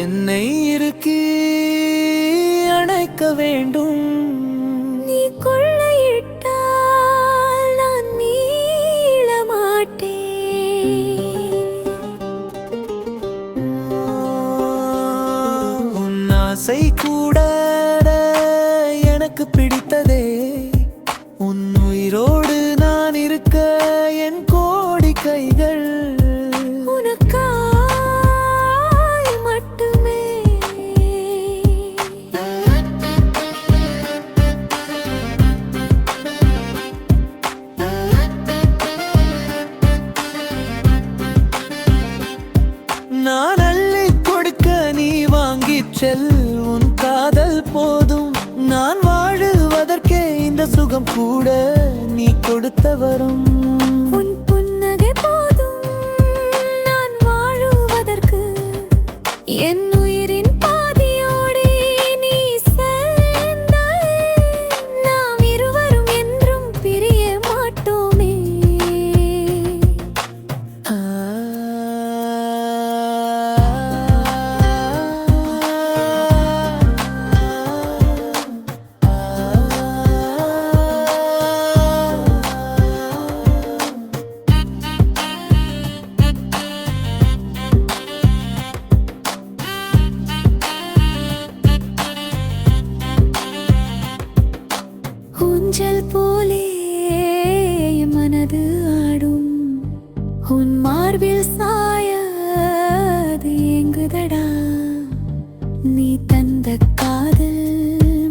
என்னை இருக்கு அணைக்க வேண்டும். நீ கொள்ளையிட்டால் நான் மீள உன் ஆசை கூட எனக்கு பிடித்ததே. உன் உயிரோடு நான் இருக்க என் கோடி கைகள். செல் உன் காதல் போதும். நான் வாழுவதற்கே இந்த சுகம் கூட நீ கொடுத்த ஊஞ்சல் போலே மனது ஆடும். உன் மார்பில் சாயது எங்குதடா நீ தந்த காதல்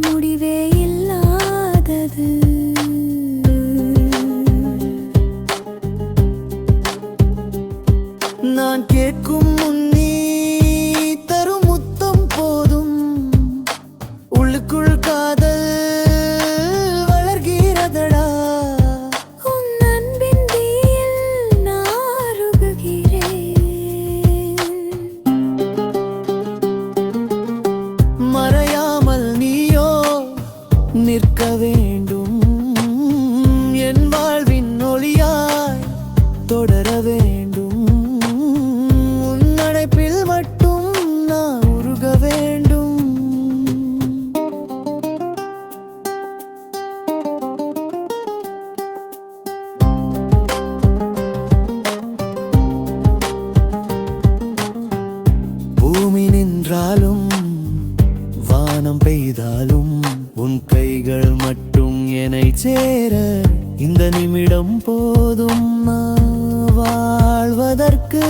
முடிவே இல்லாதது. நான் கேட்கும் முன் வானம் பெய்தாலும் உன் கைகள் மட்டும் என்னை சேர இந்த நிமிடம் போதும். நான் வாழ்வதற்கு